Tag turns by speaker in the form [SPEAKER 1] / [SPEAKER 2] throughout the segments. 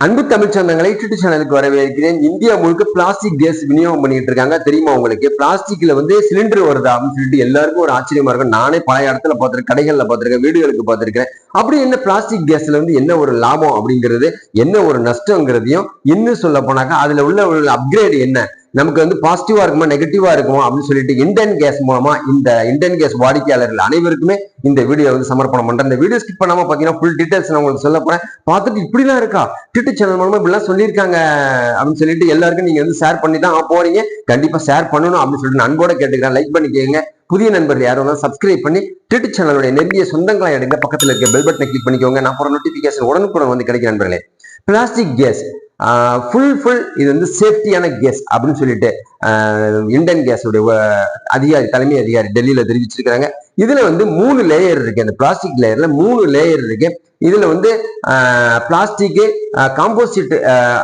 [SPEAKER 1] அன்பு தமிழ் சொந்தங்களை யூடியூப் சேனலுக்கு வரவேற்கிறேன். இந்தியா முழுக்க பிளாஸ்டிக் கேஸ் விநியோகம் பண்ணிட்டு இருக்காங்க. தெரியுமா உங்களுக்கு? பிளாஸ்டிக்ல வந்து சிலிண்டர் வருதா? அப்படின்னு சொல்லிட்டு எல்லாருக்கும் ஒரு ஆச்சரியமா இருக்கும். நானே பல இடத்துல பார்த்திருக்கேன் கடைகள்ல பார்த்திருக்கேன் வீடுகளுக்கு பார்த்திருக்கேன் அப்படி என்ன பிளாஸ்டிக் கேஸ்ல வந்து என்ன ஒரு லாபம் அப்படிங்கிறது என்ன ஒரு நஷ்டங்கிறதையும் இன்னும் சொல்ல போனாக்கா அதுல உள்ள ஒரு அப்கிரேட் என்ன? நமக்கு வந்து பாசிட்டிவா இருக்குமா நெகட்டிவா இருக்குமா அப்படின்னு சொல்லிட்டு இண்டன் கேஸ் மூலமா இந்த இண்டன் கேஸ் வாடிக்கையாளர்கள் அனைவருக்குமே இந்த வீடியோ வந்து சமர்ப்பணம் பண்றேன். இந்த வீடியோ ஸ்கிப் பண்ணாம பாத்தீங்கன்னா ஃபுல் டீடைல்ஸ் நான் உங்களுக்கு சொல்ல போறேன். பார்த்துட்டு இப்படிலாம் இருக்கா? டிட்டு சேனல் மூலமா இப்படிலாம் சொல்லியிருக்காங்க அப்படின்னு சொல்லிட்டு எல்லாருக்கும் நீங்க வந்து ஷேர் பண்ணி தான் போறீங்க. கண்டிப்பா ஷேர் பண்ணணும் அப்படின்னு சொல்லிட்டு அன்போட கேட்டுக்கிறேன். லைக் பண்ணிக்கோங்க புதிய நண்பர்கள் யாரும் வந்து சப்ஸ்கிரைப் பண்ணி டிட்டு சேனலுடைய நெருங்கிய சொந்தங்களை எடுங்க பக்கத்துல இருக்க பெல் பட்டனை கிளிக் பண்ணிக்கோங்க. நான் போற நோட்டிபிகேஷன் உடனுக்குடன் வந்து கிடைக்கும் நண்பர்களே. பிளாஸ்டிக் கேஸ் ஃபுல் ஃபுல் இது வந்து சேஃப்டியான கேஸ் அப்படின்னு சொல்லிட்டு இண்டன் கேஸோட அதிகாரி தலைமை அதிகாரி டெல்லியில் தெரிவிச்சிருக்கிறாங்க. இதுல வந்து மூணு லேயர் இருக்கு. அந்த பிளாஸ்டிக் லேயர்ல மூணு லேயர் இருக்கு. இதில் வந்து பிளாஸ்டிக்கு காம்போசிட்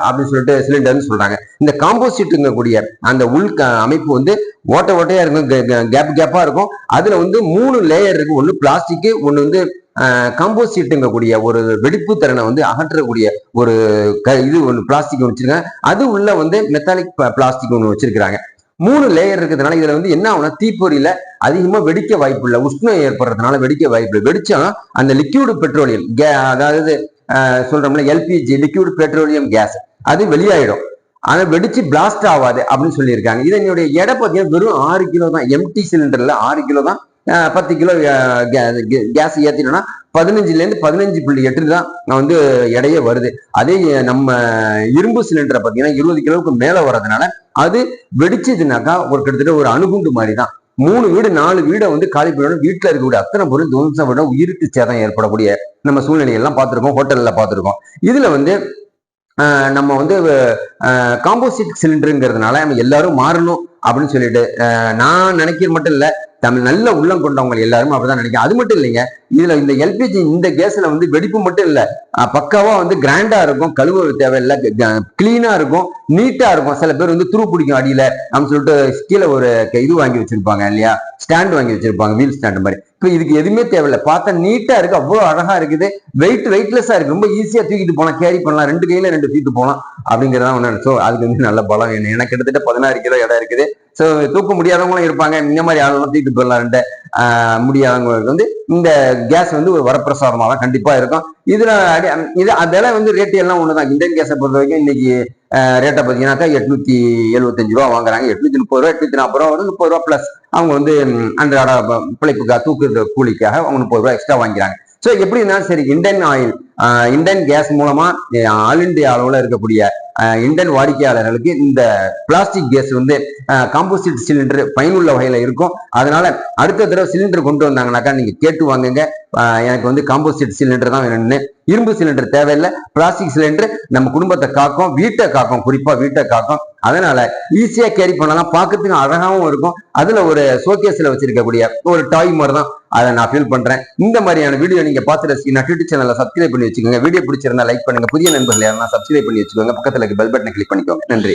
[SPEAKER 1] அப்படின்னு சொல்லிட்டு சிலிண்டர்னு சொல்கிறாங்க இந்த காம்போசிட்டுங்கக்கூடிய அந்த உள் அமைப்பு வந்து ஓட்ட ஓட்டையாக இருக்கும் கேப் கேப்பாக இருக்கும். அதில் வந்து மூணு லேயர் இருக்கும் ஒன்று பிளாஸ்டிக்கு ஒன்று வந்து காம்போசிட்டுங்கக்கூடிய ஒரு வெடிப்பு திறனை வந்து அகற்றக்கூடிய ஒரு க இது ஒன்று பிளாஸ்டிக் ஒன்று வச்சிருக்காங்க. அது உள்ள வந்து மெத்தாலிக் பிளாஸ்டிக் ஒன்று வச்சிருக்காங்க மூணு லேயர் இருக்கிறதுனால இதுல வந்து என்ன ஆகும்னா தீப்பொறியில அதிகமா வெடிக்க வாய்ப்பு இல்லை உஷ்ணம் ஏற்படுறதுனால வெடிக்க வாய்ப்பு இல்லை. வெடிச்சா அந்த லிக்யூடு பெட்ரோலியம் கே அதாவது சொல்றோம்ல எல்பிஜி லிக்யூடு பெட்ரோலியம் கேஸ் அது வெளியாயிடும். ஆனா வெடிச்சு பிளாஸ்ட் ஆகாது அப்படின்னு சொல்லியிருக்காங்க. இதனுடைய எடை பார்த்தீங்கன்னா வெறும் ஆறு கிலோ தான். எம்டி சிலிண்டர்ல ஆறு கிலோ தான் பத்து கிலோ கேஸ் ஏற்றினோன்னா பதினஞ்சுலேருந்து பதினஞ்சு புள்ளி எட்டு தான் வந்து இடையே வருது. அதே நம்ம இரும்பு சிலிண்டரை பார்த்தீங்கன்னா இருபது கிலோவுக்கு மேலே வர்றதுனால அது வெடிச்சதுனாக்கா ஒரு கிட்டத்தட்ட ஒரு அணுகுண்டு மாதிரி தான். மூணு வீடு நாலு வீடை வந்து காலி பண்ணணும். வீட்டில் இருக்கக்கூடிய அத்தனை பொருள் துவம்சம் விட உயிருக்கு சேதம் ஏற்படக்கூடிய நம்ம சூழ்நிலையெல்லாம் பார்த்துருக்கோம் ஹோட்டலில் பார்த்துருக்கோம். இதில் வந்து நம்ம வந்து காம்போசிட் சிலிண்டருங்கிறதுனால நம்ம எல்லாரும் மாறணும் அப்படின்னு சொல்லிட்டு நான் நினைக்கிறது மட்டும் இல்லை தமிழ் நல்ல உள்ளம் கொண்டவங்க எல்லாருமே அப்படிதான் நினைக்கிறேன். அது மட்டும் இல்லைங்க. இதுல இந்த எல்பிஜி இந்த கேஸ்ல வந்து வெடிப்பு மட்டும் இல்ல. பக்காவா வந்து கிராண்டா இருக்கும். கழுவ தேவையில்லை. கிளீனா இருக்கும். நீட்டா இருக்கும். சில பேர் வந்து துரு பிடிக்கும் அடியில. அப்படின்னு சொல்லிட்டு கீழே ஒரு இது வாங்கி வச்சிருப்பாங்க இல்லையா? ஸ்டாண்ட் வாங்கி வச்சிருப்பாங்க. வீல் ஸ்டாண்ட் மாதிரி. இப்போ இதுக்கு எதுவுமே தேவையில்லை. பார்த்தா நீட்டா இருக்கு. அவ்வளவு அழகா இருக்குது. வெயிட் வெயிட்லெஸ்ஸா இருக்கு. ரொம்ப ஈஸியா தூக்கிட்டு போகலாம் கேரி பண்ணலாம். ரெண்டு கையில ரெண்டு தூக்கிட்டு போகலாம் அப்படிங்கிறதா ஒன்று ஸோ அதுக்கு வந்து நல்ல பலம் வேணும். எனக்கு கிட்டத்தட்ட பதினாறு கிலோ இடம் இருக்குது. ஸோ தூக்க முடியாதவங்களும் இருப்பாங்க. இந்த மாதிரி ஆளுநர் தூக்கிட்டு போயிடலாம். முடியாதவங்களுக்கு வந்து இந்த கேஸ் வந்து ஒரு வரப்பிரசாதமாக தான் கண்டிப்பாக இருக்கும். இதில் அடி இது அதெல்லாம் வந்து ரேட்டு எல்லாம் ஒன்று தான் இந்தியன் கேஸை பொறுத்த வரைக்கும் இன்னைக்கு ரேட்டை பார்த்தீங்கன்னாக்கா எட்நூற்றி எழுபத்தஞ்சு ரூபா வாங்குறாங்க. எட்நூத்தி முப்பது ரூபா எட்நூத்தி நாற்பது ரூபா வரும் முப்பது ரூபா ப்ளஸ் அவங்க வந்து அன்றாட பிழைப்புக்காக தூக்குற கூலிக்காக அவங்க முப்பது ரூபா எக்ஸ்ட்ரா வாங்கிறாங்க ஸோ எப்படின்னா சரி இண்டன் ஆயில் இண்டன் கேஸ் மூலமாக ஆல் இண்டியா அளவில் இருக்கக்கூடிய இண்டன் வாடிக்கையாளர்களுக்கு இந்த பிளாஸ்டிக் கேஸ் வந்து காம்போசிட் சிலிண்டர் பயனுள்ள வகையில் இருக்கும். அதனால அடுத்த தடவை சிலிண்டர் கொண்டு வந்தாங்கனாக்கா நீங்க கேட்டு வாங்குங்க. எனக்கு வந்து காம்போசிட் சிலிண்டர் தான் வேணும்னு. இரும்பு சிலிண்டர் தேவையில்லை. பிளாஸ்டிக் சிலிண்டர் நம்ம குடும்பத்தை காக்கும் வீட்டை காக்கும் குறிப்பா வீட்டை காக்கும். அதனால ஈஸியா கேரி பண்ணலாம். பார்க்கறதுக்கு அழகாவும் இருக்கும். அதுல ஒரு சோகேஸில் வச்சிருக்கக்கூடிய ஒரு டாய் மாதிரி தான் அதை நான் ஃபீல் பண்றேன். இந்த மாதிரியான வீடியோ நீங்க பார்த்து ரசிக்கணும் யூடியூப் சேனலை சப்ஸ்கிரைப் பண்ணி வச்சுக்கோங்க. வீடியோ பிடிச்சிருந்தா லைக் பண்ணுங்க. புதிய நண்பர்கள் யாருன்னா சப்ஸ்கிரைப் பண்ணி வச்சுக்கோங்க. பக்கத்துல பெல் பட்டனை கிளிக் பண்ணிக்கோங்க. நன்றி.